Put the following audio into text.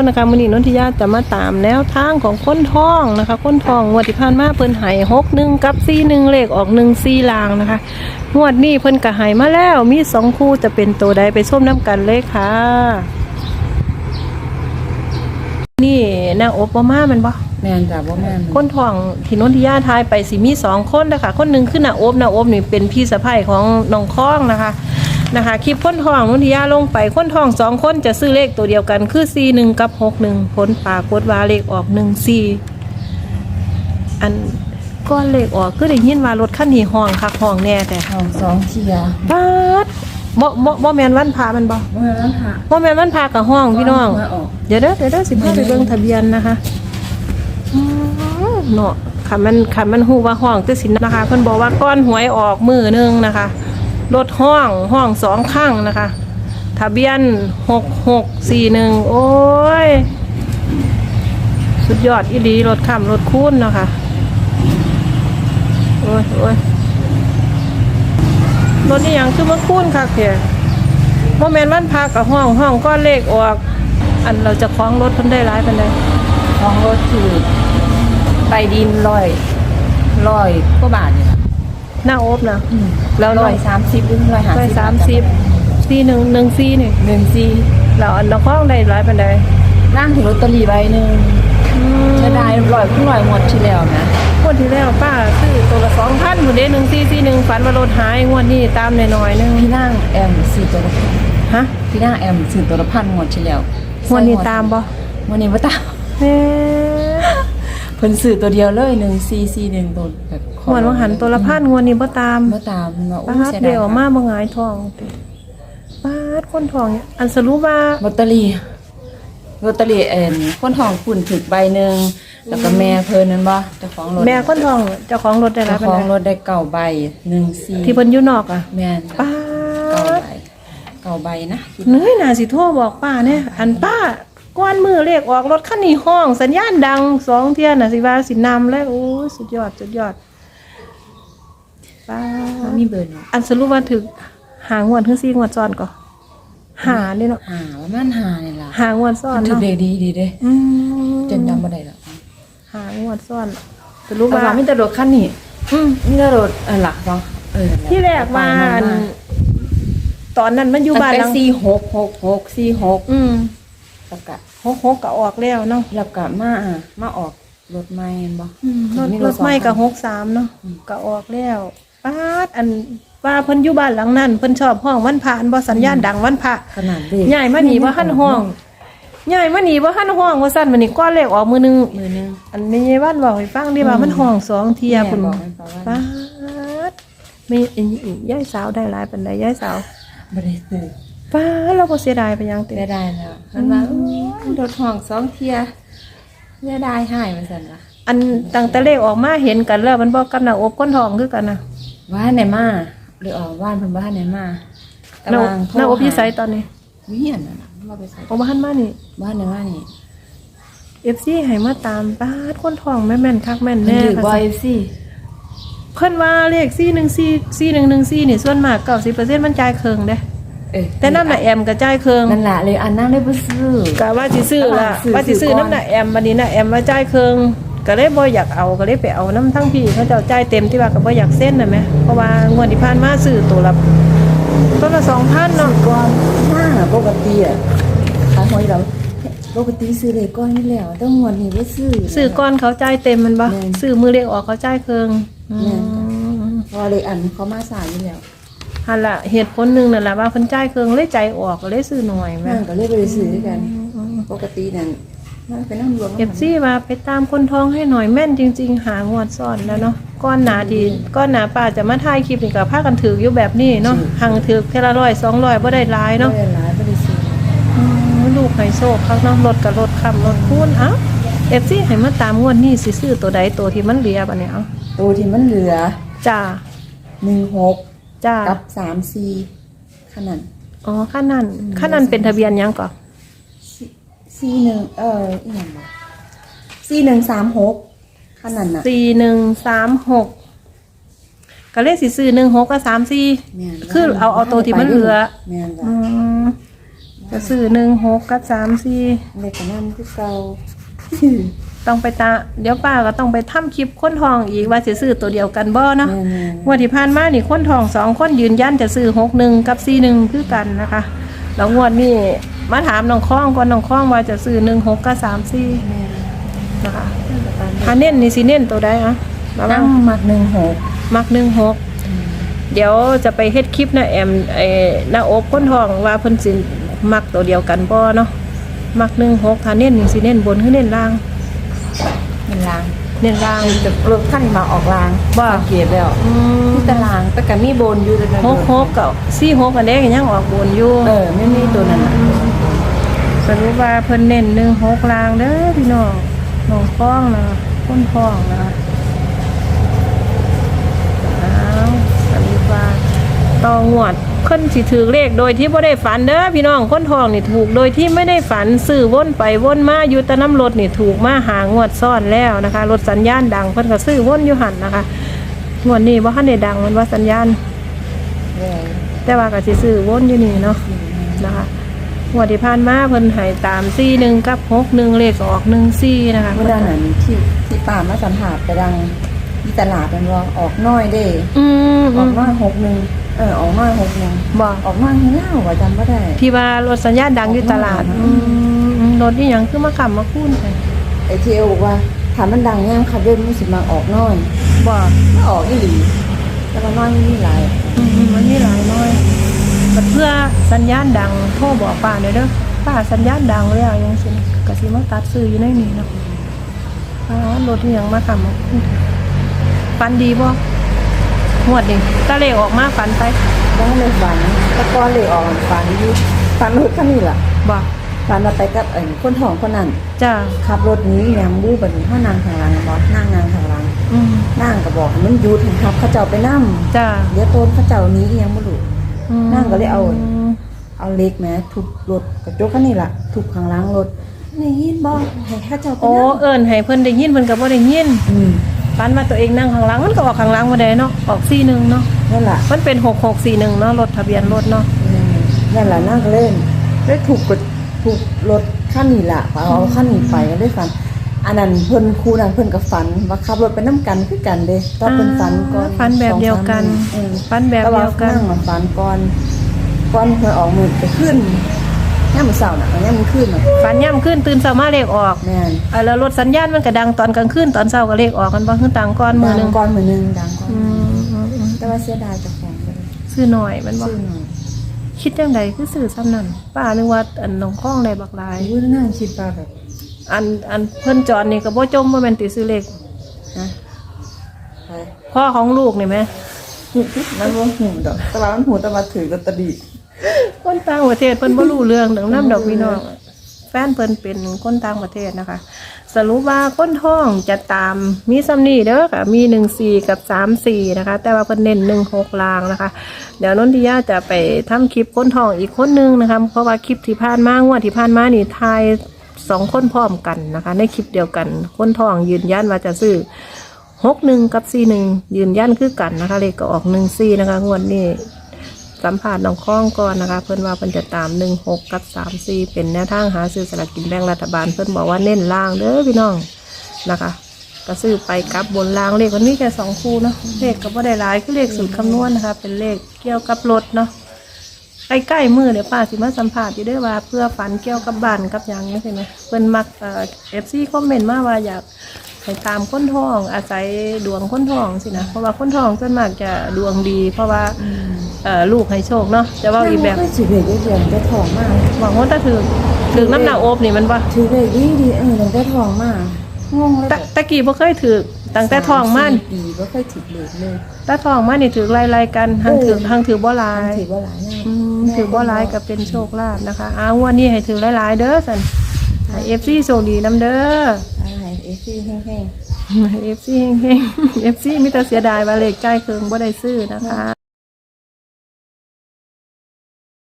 คนนะคะมื้อนี้นนทิยาจะมาตามแนวทางของคนทองนะคะ คนทองงวดที่ผ่านมาเพิ่นให้61กับ41เลขออก14ลางนะคะงวดนี้เพิ่นก็ให้มาแล้วมีสองคู่จะเป็นตัวใดไปส้มน้ำกันเลยค่ะ นี่นางอบบ่มาแมันบ่แม่นจ้ะบ่แม่นคนทองที่นนทิยาทายไปสิมีสองคนนะคะคนหนึ่งคือนาโอบนาโอบนี่เป็นพี่สะใภ้ของน้องคล้องนะคะ นะคะคลิปคนทองนนทิยาลงไปคนทองสองคนจะซื้อเลขตัวเดียวกันคือ4หนึ่งกับหกหนึ่งผลปรากฏว่าเลขออกหนึ่งสี่อันก้อนเลขออกก็ได้ยินว่ารถคันนี้ห้องคักห้องแน่แต่ห้องสองเทียบาดบ่บ่บ่แมนวันพามันบ่บ่แม่นนั้นค่ะบ่แมนวันพากับห้องพี่น้อง มาออก เดี๋ยวเด้อเดี๋ยวเด้อสิพาไปเบิ่งทะเบียนนะคะอืมเนาะค่ะมันค่ะมันฮู้ว่าห้องแต่สินนะคะเพิ่นบอกว่าก้อนหวยออกมือหนึงนะคะ รถห้องห้องสองข้างนะคะ ทะเบียนหกหกสี่หนึ่งโอ้ย สุดยอดอีหลีรถข้ามรถคูนเนาะคะ โอ้ยโอ้ยรถนี่ยังคือมาคูนค่ะเพียโมเมนต์วันพากับห้องห้องก้อนเลขออก อันเราจะคล้องรถเพิ่นได้ร้ายปันใดห้องรถคือไปดินร้อยร้อยกว่บาทเนี่ล่ะ หน้าโอบนะอืมแล้วร้อยสามสิบหรือร้อยห้าร้อยสิบสามสิบสี่หนึ่งหนึ่งสี่นี่หนึ่งสี่เราอันเราคล้องได้ร้ายปันใดนั่งถึงลอตเตอรี่ใบหนึ่งอืมจะได้ร้อยขึ้นร้อยหมดที่แล้วนะงวดที่แล้วป้าซื้อตัวละสองพันหมดเด้หนึ่งสี่สี่หนึ่งฝันว่ารถหายงวดนี้ตามหน่อยๆหนึงพี่นั่งแอมสี่ตัวละพันฮะพี่นั่งแอมสี่ตัวละพันหมดที่แล้วงวดนี้ตามบ่งวันนี้ว่าตามแม่ เพิ่นซื้อตัวเดียวเลยหนึ่งสี่สี่หนึ่งตัวแบบของวดว่าหันตัวละพันงวดนี้บ่ตามเมื่อตามมาป้าอู้ดเสียเดี๋ดายยวมาบ่หงายทองป้าดคนทองเนี่ยอันสรุปว่าลอตเตอรี่ลอตเตอรี่เอ็นคนทองปุ่นถึกใบหนึ่งแล้วก็แม่เพิ่นนั่นบ่เจ้าของรถแม่คนทองเจ้าของรถได้ร้าเจ้ายปัขนองใดรถได้เก่าใบหนึ่งสี่ที่เพิ่นอยู่นอกอะแม่นป้าเก่าดใบเก่าใบนะ เนื้อยน่าสิโทรบอกป้าเนี่ยอันป้า ก้อนมือเลขออกรถคันนี้ห้อง สัญญาณดังสองเที่ยน่ะสิว่าสินำแล้วโอ้ยสุดยอดสุดยอดป้าบ่มีเบอร์เนาะอันสรุปว่าถึกหางวดถึงสี่งวดซ้อนก่อนหาเนี่ยเนาะหาว่ามันหานี่ล่ะหางวดซ้อนถึกเนาะเด้ดีดีเด้อืมจนจำบ่ได้แล้วหางวดซ้อนสรุปแต่ว่าว่ามีแต่รถคันนี้อืมมีแต่รถเออหลักสองเออนั่นหละที่แรกว่าอันตอนนั้นมันอยู่บ้านหตั้ลังงแต่สี่หกหกหกสี่หก อืม แล้วก็หกหกก็ออกแล้วเนาะแล้วก็มาอะมาออกรถใหม่แม่นบ่อืมรถมีรถสองไม่กับคันหกสามเนาะอืมก็ออกแล้วป้าดอันว่าเพิ่นอยู่บ้านหลังนั้นเพิ่นชอบห้องวันพระอันบ่สัญญาณดังวันพระขนาดเด็กใหญ่มาหนีบ่หันห้องใหญ่มาหนีบ่หันห้องว่าซั่นวันนี้ก้อนเลขออกมือหนึงมือหนึงอันนี้วันบอกให้ฟังดิว่ามันห้องสองเทียแม่คุณบอกให้ฟังว่าป้าดมีอีอียายสาวได้หลายปานใดยายสาวบ่ได้ซื้อ ป้าดเราบ่เสียดายไปยังติได้ได้แล้วมันว่าอู้รถห้องสองเที่ยเสียดายหายมันซั่นล่ะอันตั้งแต่เลขออกมาเห็นกันแล้ว มันบอกกับหน้าอกก้นทองคือกันนะว่าไหนมาหรือออกว่านเพิ่นบ่ทันไหนมาหน้าอกหน้าอกพี่ไซตอนนี้เวียนน่ะนะว่าไปใส่ออกมาหันมานี่บ้านไหนว่านี่เอฟซีให้มาตามป้าดก้นทองแม่นแม่นคักแม่นเพิ่นแน่ถือบ่ค่ะ FC เพิ่นว่าเลข4 1 4 4 1 1 4นี่ส่วนมาก90%มันจ่ายเคืองเด้ เอ้ยแต่น้ำหน้าแอมก็จ่ายเคืองนั่นล่ะเลยอันนั้นเลยบ่ซื้อ กะว่าสิซื้อละซื้อว่าสิซื้อซื้อก่อน น้ำหน้าแอมบัดนี้หน้าแอมว่าจ่ายเคืองก็เลยบ่อยากเอาก็เลยไปเอาน้ำทั้งพี่เขาเจ้าจ่ายเต็มที่ว่าก็บ่อยากเส้นน่ะแหมเพราะว่างวดที่ผ่านมาซื้อตัวละตัวละ2,000เนาะก่อนหน้าปกติอะขายหวยเราปกติซื้อเลยก้อนนี่แล้วต้องงวดนี้บ่ซื้อ ซื้อก้อนเขาจ่ายเต็มมันบ่แม่น ซื้อมือเล็กออกเขาจ่ายเคืองอืแม่นจ้ะมเพราะเลยอันเขามาสายอยู่แล้ว หั่นล่ะเหตุผลหนึงนั่นล่ะว่าเพิ่นจ่ายเคืองเลยใจออกก็เลยซื้อหน่อยแม่ นั่นก็เลยบ่ได้ซื้อด้วยกัน ปกตินั่นมันเป็นน้ำรวมเอฟซีว่าไปตามคนท้องให้หน่อยแม่นจริง ๆ หางวดซ่อนแล้วเนาะก้อนหนาดีก้อนหนาป้าจะมาถ่ายคลิปนี่ก็พากันถืออยู่แบบนี้เนาะหังถือเทละร้อยสองร้อยบ่ได้หลายเนาะเนาะหลายบ่ได้ซื้ออืมลูกไฮโซเขาเนาะรถกับรถคำรถคูณเอ้าเอฟซีให้มาตามงวดนี้สิซื้อตัวใดตัวที่มันเหลือบัดเนี้ยเอ้าตัวที่มันเหลือจ้า16 จ้ากับ34ขนาด อ๋อขั้นนั้นขั้นนั้นเป็นทะเบียนหยังก่อน41เอ่ออีหยังบ่4136ขนาดน่ะสี่หนึ่งสามหกก็เลขสิซื้อหนึ่งหกกับสามสี่แม่นคือเอาเอาตัวที่มันเหลือ แม่นจ้ะอืมจะซื้อหนึ่งหกกับสามสี่เลขกันนั่นคือเก่า ต้องไปตาเดี๋ยวป้าก็ต้องไปทำคลิปค้นทองอีกว่าจะซื้อตัวเดียวกันบ่เนาะแม่นงวดที่ผ่านมานี่ค้นทองสองคนยืนยันจะซื้อหกหนึ่งกับสี่หนึ่งคือกันนะคะแล้วงวดนี้มาถามน้องคล้องก่อนน้องคล้องว่าจะซื้อหนึ่งหกกับสามสี่ๆแม่นนะคะเรื่องกับการถ้าเน้นนี่สิเน้นตัวใดอะระวันั่งงมักหนึ่งหกมักหนึ่งหกเดี๋ยวจะไปเฮ็ดคลิปนะแอมไอ้หน้าอกค้นทองว่าเพิ่นสิมักตัวเดียวกันบ่เนาะมักหนึ่งหกถ้าเน้นนี่สิเน้นบนคือเน้นล่าง เป็นลางเน้นล่างแต่รถขั้นมาออกลางบ่สังเกตแล้วอืมที่ตารางแต่ก็มีโบนอยู่แต่หกหกกับสี่หกอันเด็กยังออกบนอยู่เออไม่มีตัวนั้นน่ะสรุปว่าเพิ่นเน้นหนึ่งหกลางเด้อพี่น้องน้องฟ้องนะค้นฟ้องนะอ้าวสรุปว่าต่องวด เพิ่นสิถือเลขโดยที่บ่ได้ฝันเด้อพี่น้องค้นทองนี่ถูกโดยที่ไม่ได้ฝันซื้อวนไปวนมาอยู่แตะน้ำรถนี่ถูกมาหางวดซ่อนแล้วนะคะรถสัญญาณดังเพิ่นก็ซื้อวนอยู่หันนะคะงวดนี้บ่ทันได้ดังมันว่าสัญญาณเออแต่ว่าก็สิซื้อวนอยู่นี่เนาะนะคะงวดที่ผ่านมาเพิ่นให้ตามซี่หนึ่งกับหกหนึ่งเลขก็ออกหนึ่งซี่นะคะเมื่อนั้นน่ะที่ที่ป้ามาสัมผัสไปดังที่ตลาดมันว่าออกน้อยเด้อืมออกน้อยหกหนึ่ง เออออกน้อยหกหนึ่งบอกออกน้อยให้เล่าว่าจำไม่ได้ที่ว่ารถสัญญาณดังอยู่ตลาดอือืมรถนี่ยังคือมาขับมาคุ้นไปไอเทียวบอกว่าถามมันดังย่างขับเดินมันสิมาออกน้อยบอกไม่ออกอีหลีแต่ว่าน้อยนี่หลายอืมมันนี่หลายน้อยบัดเพื่อสัญญาณดังโทรบอกป้าหน่อยเด้อป้าสัญญาณดังแล้วยังสิกะสิมาตัดซื้ออยู่ในนี่เนาะอ๋อรถนี่ยังมาขับมาคุ้นฟันดีบ่ งวดนี่ตะเลขออกมาฟันไปบ้านเลยฝันตะกอนเลยออกฝันอยู่ฝันรถคันนี้ล่ะบอกฝันเราไปกับเอ็นคนท้องคนนั้นจ้าขับรถหนี้ยังบู้บัดนี้เฮานางข้างหลังบ่นั่งนางข้างหลังอืมนั่งก็บอกให้มันหยุดให้ครับเขาเจ้าไปนำจ้าเดี๋ยวโตนเขาเจ้าหนี้อีหยังบ่รู้ อืมนั่งก็เลยเอา เอาเหล็กแหมทุบรถกระจกคันนี้ล่ะทุบข้างหลังรถได้ยินบ่ให้เขาเจ้าไปโอ้นำเอิญให้เพิ่นได้ยินเพิ่นก็บ่ได้ยินอืม ปันว่าตัวเองนั่งข้างหลังมันก็ออกข้างหลังบ่ได้เนาะออก41เนาะนั่นแหละมันเป็น6641เนาะรถทะเบียนรถเนาะนั่นแหละนั่งเล่นได้ถูกกดถูกรถคันนี้ล่ะเอาคันนี้ไปก็ได้ฝันอันนั้นเพิ่นครูนั้นเพิ่นก็ฝันว่าขับรถไปนํกันคือกันเด้ตอนเพิ่นฝันก่อนฝันแบบเดียวกันสองสามมื้ออืมฝันแบบเดียวกันนั่งมาฝันก่อนก่อนเพิ่นออกมือไปขึ้น ย่ามมื้อเช้าน่ะย่ามมื้อคืนน่ะฝันย่ํขึ้นตื่นเช้ามาเลขออกแม่นเออแล้วรถสัญญาณมันก็ดังตอนกลางคืนตอนเช้าก็เลขออกกันบ่คือต่างก่อนมื้อหนึดังงก่อนมื้อหนึงดังก่อนอืมอืมอืมแต่ว่าเสียดายเจ้าของบ่ได้ซื้อหน่อยมันบ่ซื้อหน่อยคิดจังใดคือซื้อซ้ำนั้นป้านึกว่าอันน้องข้องได้บักหลาย อายุนั่นคิดว่าแบบอันอันเพิ่นจอดนี่ก็บ่จมบ่แม่นติซื้อเลขฮะไปพ่อของลูกนี่แหม มันบ่หูดอกแต่ว่ามันหูแต่ว่าถือลอตเตอรี่ คนต่างประเทศเพิ่นบ่รู้เรื่องดังน้ำดอกพี่น้องแฟนเพิ่นเป็นคนต่างประเทศนะคะ สรุปว่าคนท้องจะตามมีซ้ำนี่เด้อค่ะ มี14กับ34นะคะ แต่ว่าเพิ่นเน้น16ลางนะคะ เดี๋ยวนนทิยาจะไปทำคลิปคนท้องอีกคนนึงนะคะ เพราะว่าคลิปที่ผ่านมางวดที่ผ่านมานี่ทายสองคนพร้อมกันนะคะ ในคลิปเดียวกัน คนท้องยืนยันว่าจะซื้อหกหนึ่งกับสี่หนึ่งยืนยันคือกันนะคะเลขก็ออกหนึ่งสี่นะคะงวดนี้ สัมผัสน้องข้องก่อนนะคะ เพื่อนว่าเพิ่นจะตามหนึ่งหกกับสามสี่เป็นแนวทางหาซื้อสลากกินแบ่งรัฐบาลเพื่อนบอกว่าเน้นล่างเด้อพี่น้องนะคะก็ซื้อไปกับบนล่างเลขมันมีแค่สองคู่เนาะเลขก็บ่ได้หลายคือเลขสูตรคำนวณนะคะ เป็นเลขเกี่ยวกับรถเนาะใกล้ๆมือเดี๋ยวป้าสิมาสัมผัสอยู่ด้วยว่าเพื่อฝันเกี่ยวกับบ้านกับอย่างนี้ใช่ไหมเพิ่อนมักเอ่อฟซีคอมเมนต์มาว่าอยากไปตามค้นทองอาศัยดวงค้นทองสินะเพราะว่าค้นทองส่วนมากจะดวงดี เพราะว่า เอ่อลูกให้โชคเนาะจะเว่าอีกแบบเคยสิเด็กเดือนได้ทองมากหวังว่าถ้าถือถือน้ำหนักโอบนี่มันปะถือเลขดีดีเออมันได้ทองมากงงเลยตะตะกี้บ่เคยถือตั้งแต่ทองมันสสี่ปีบ่เคยถือเลขเลยแต่ทองมันนี่ถือไล่ๆกันทางถือทางถือบ่หลาย ถือว่าหลายนะอืมถือบ่หลายก็เป็นโชคลาภนะคะอ้าวงวันนี้ให้ถือหลายๆเด้อสันให้เอฟซีโชคดีน้ำเด้ออะไรเอซี่แห้งๆ เอฟซีเฮงๆเอฟซีมิแต่เสียดายว่าเลขใกล้เคืองบ่ได้ซื้อนะคะ